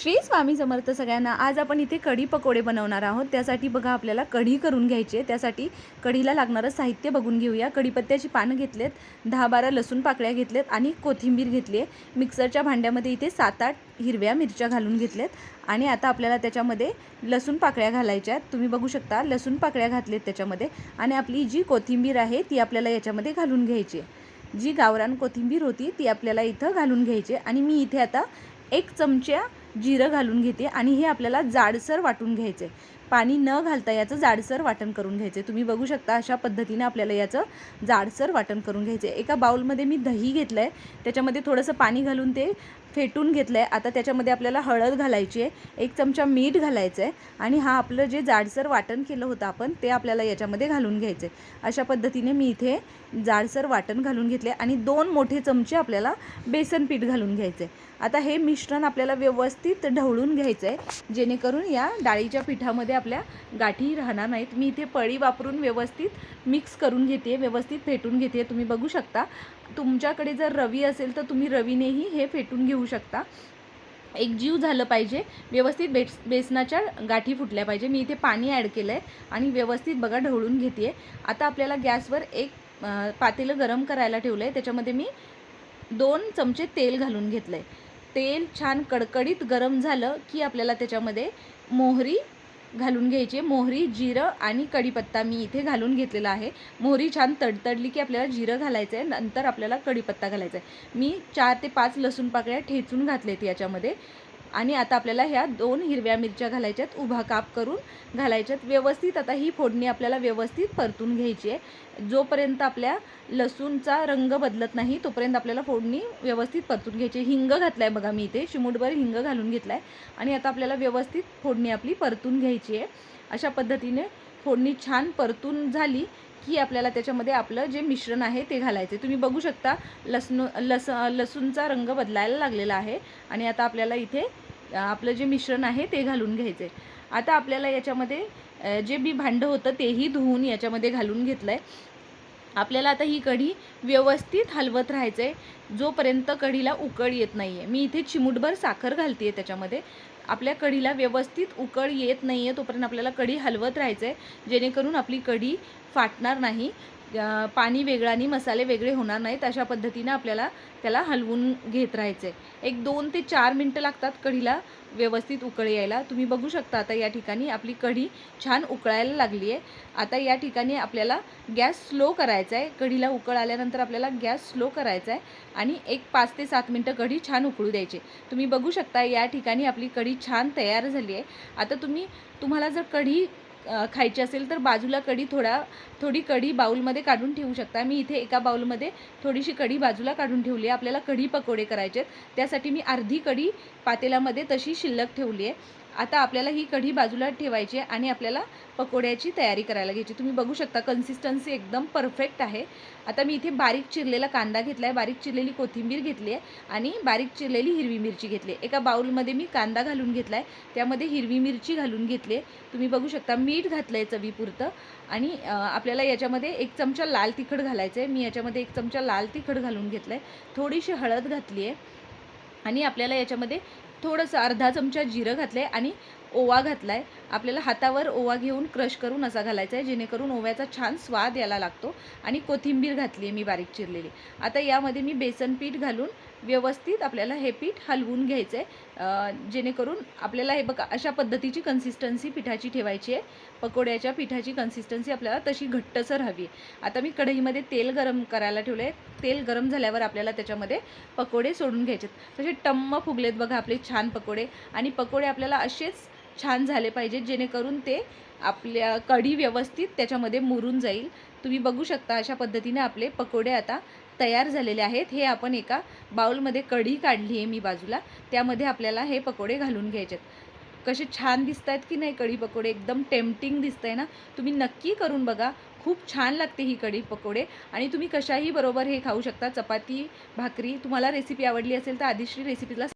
श्री स्वामी समर्थ सगळ्यांना. आज आपण इथे कढी पकोडे बनवणार आहोत. त्यासाठी बघा आपल्याला कढी करून घ्यायची आहे. त्यासाठी कढीला लागणारं साहित्य बघून घेऊया. कढीपत्त्याची पानं घेतलेत दहा बारा लसूण पाकळ्या घेतलेत आणि कोथिंबीर घेतली आहे. मिक्सरच्या भांड्यामध्ये इथे सात आठ हिरव्या मिरच्या घालून घेतल्यात आणि आता आपल्याला त्याच्यामध्ये लसूण पाकळ्या घालायच्या आहेत. तुम्ही बघू शकता लसूण पाकळ्या घातलेत त्याच्यामध्ये आणि आपली जी कोथिंबीर आहे ती आपल्याला याच्यामध्ये घालून घ्यायची आहे. जी गावरान कोथिंबीर होती ती आपल्याला इथं घालून घ्यायची आणि मी इथे आता एक चमच्या जिरं घालून घेते आणि हे आपल्याला जाडसर वाटून घ्यायचं आहे पाणी न घालता याचं जाडसर वाटण करून घ्यायचं. तुम्ही बघू शकता अशा पद्धतीने आपल्याला याचं जाडसर वाटण करून घ्यायचं. एका बाउलमध्ये मी दही घेतलं आहे त्याच्यामध्ये थोडंसं पाणी घालून ते फेटून घेतलं आहे आता त्याच्यामध्ये आपल्याला हळद घालायची आहे एक चमचा मीठ घालायचं आहे आणि हा आपलं जे जाडसर वाटण केलं होतं आपण ते आपल्याला याच्यामध्ये घालून घ्यायचं आहे अशा पद्धतीने मी इथे जाडसर वाटण घालून घेतले आणि दोन मोठे चमचे आपल्याला बेसन पीठ घालून घ्यायचं आहे आता हे मिश्रण आपल्याला व्यवस्थित ढवळून घ्यायचं आहे जेणेकरून या डाळीच्या पिठामध्ये आपल्या गाठी राहणार नाहीत. मी इथे पळी वापरून व्यवस्थित मिक्स करून घेते व्यवस्थित फेटून घेते तुम्ही बघू शकता. तुमच्याकडे जर रवी असेल तर तुम्ही रवीनेही हे फेटून घेऊ शकता. एक जीव झालं पाहिजे. व्यवस्थित बेस बेसनाच्या गाठी फुटल्या पाहिजे. मी इथे पाणी ॲड केलं आहे आणि व्यवस्थित बघा ढवळून घेते आता आपल्याला गॅसवर एक पातेलं गरम करायला ठेवलं आहे त्याच्यामध्ये मी दोन चमचे तेल घालून घेतलं आहे तेल छान कडकडीत गरम झालं की आपल्याला त्याच्यामध्ये मोहरी घालून घ्यायची. मोहरी जिरं आणि कढीपत्ता मी इथे घालून घेतलेला आहे. मोहरी छान तडतडली की आपल्याला जिरं घालायचं आहे. नंतर आपल्याला कढीपत्ता घालायचा आहे. मी चार ते पाच लसूण पाकळ्या ठेचून घातलेत याच्यामध्ये. आणि आता आपल्याला ह्या दोन हिरव्या मिरच्या घालायच्यात उभा काप करून घालायच्यात. व्यवस्थित आता ही फोडणी आपल्याला व्यवस्थित परतून घ्यायची आहे. जोपर्यंत आपल्या लसूणचा रंग बदलत नाही तोपर्यंत आपल्याला फोडणी व्यवस्थित परतून घ्यायची आहे. हिंग घातला आहे बघा मी इथे चिमूटभर हिंग घालून घेतला आहे आणि आता आपल्याला व्यवस्थित फोडणी आपली परतून घ्यायची आहे. अशा पद्धतीने फोडणी छान परतून झाली. की आपल्याला त्याच्यामध्ये आपलं जे मिश्रण आहे ते घालायचे तुम्ही बघू शकता लसणू लस लसूणचा रंग बदलायला लागलेला आहे आणि आता आपल्याला इथे आपलं जे मिश्रण आहे ते घालून घ्यायचं आहे आता आपल्याला याच्यामध्ये जे बी भांडं होतं तेही धुवून याच्यामध्ये घालून घेतलं आहे आपल्याला आता ही कढी व्यवस्थित हलवत राहायचं आहे जोपर्यंत कढीला उकळ येत नाही आहे मी इथे चिमूटभर साखर घालते आहे त्याच्यामध्ये. आपल्या कढीला व्यवस्थित उकळ येत नाही आहे तोपर्यंत आपल्याला कढी हलवत राहायचं आहे जेणेकरून आपली कढी फाटणार नाही. पाणी वेगळं आणि मसाले वेगळे होणार नाहीत अशा पद्धतीनं आपल्याला त्याला हलवून घेत राहायचं आहे एक दोन ते चार मिनटं लागतात कढीला व्यवस्थित उकळ यायला. तुम्ही बघू शकता आता या ठिकाणी आपली कढी छान उकळायला लागली आहे आता या ठिकाणी आपल्याला गॅस स्लो करायचा आहे कढीला उकळ आल्यानंतर आपल्याला गॅस स्लो करायचा आहे आणि एक पाच ते सात मिनटं कढी छान उकळू द्यायची. तुम्ही बघू शकता या ठिकाणी आपली कढी छान तयार झाली आहे आता तुम्ही तुम्हाला जर कढी खायची असेल तर बाजूला कढी थोडा थोडी कढी बाऊलमध्ये काढून ठेवू शकता. मी इथे एका बाऊलमध्ये थोडीशी कढी बाजूला काढून ठेवली आहे. आपल्याला कढी पकोडे करायचे आहेत. त्यासाठी मी अर्धी कढी पातेल्यामध्ये तशी शिल्लक ठेवली आहे. आता आपल्याला ही कढी बाजूला ठेवायची आहे आणि आपल्याला पकोड्याची तयारी करायला घ्यायची. तुम्ही बघू शकता कन्सिस्टन्सी एकदम परफेक्ट आहे. आता मी इथे बारीक चिरलेला कांदा घेतला आहे बारीक चिरलेली कोथिंबीर घेतली आहे आणि बारीक चिरलेली हिरवी मिरची घेतली आहे. एका बाऊलमध्ये मी कांदा घालून घेतला आहे त्यामध्ये हिरवी मिरची घालून घेतली आहे. तुम्ही बघू शकता मीठ घातलं आहे चवीपुरतं आणि आपल्याला याच्यामध्ये एक चमचा लाल तिखट घालायचं आहे मी याच्यामध्ये एक चमचा लाल तिखट घालून घेतलं आहे थोडीशी हळद घातली आहे आणि आपल्याला याच्यामध्ये थोडंसं अर्धा चमचा जिरं घातलं आहे आणि ओवा घातला आहे आपल्याला हातावर ओवा घेऊन क्रश करून असा घालायचा आहे जेणेकरून ओव्याचा छान स्वाद यायला लागतो. आणि कोथिंबीर घातली आहे मी बारीक चिरलेली. आता यामध्ये मी बेसन पीठ घालून व्यवस्थित आपल्याला हे पीठ हलवून घ्यायचं आहे जेणेकरून आपल्याला हे बघा अशा पद्धतीची कन्सिस्टन्सी पिठाची ठेवायची आहे. पकोड्याच्या पिठाची कन्सिस्टन्सी आपल्याला तशी घट्टसर हवी आहे आता मी कढईमध्ये तेल गरम करायला ठेवलं आहे तेल गरम झाल्यावर आपल्याला त्याच्यामध्ये पकोडे सोडून घ्यायचे तसे टम्म फुगलेत बघा आपले छान पकोडे. आणि पकोडे आपल्याला असेच छान झाले पाहिजेत जेणेकरून ते आपल्या कढी व्यवस्थित त्याच्यामध्ये मुरून जाईल. तुम्ही बघू शकता अशा पद्धतीने आपले पकोडे आता तयार झालेले आहेत. हे आपण एका बाउलमध्ये कढी काढली आहे मी बाजूला. त्यामध्ये आपल्याला हे पकोडे घालून घ्यायचे आहेत. कसे छान दिसत आहेत की नाही कढी पकोडे? एकदम टेम्पटिंग दिसत आहे ना? तुम्ही नक्की करून बघा. खूप छान लागते ही कढी पकोडे. आणि तुम्ही कशाही बरोबर हे खाऊ शकता. चपाती भाकरी. तुम्हाला रेसिपी आवडली असेल तर आदिश्री रेसिपीला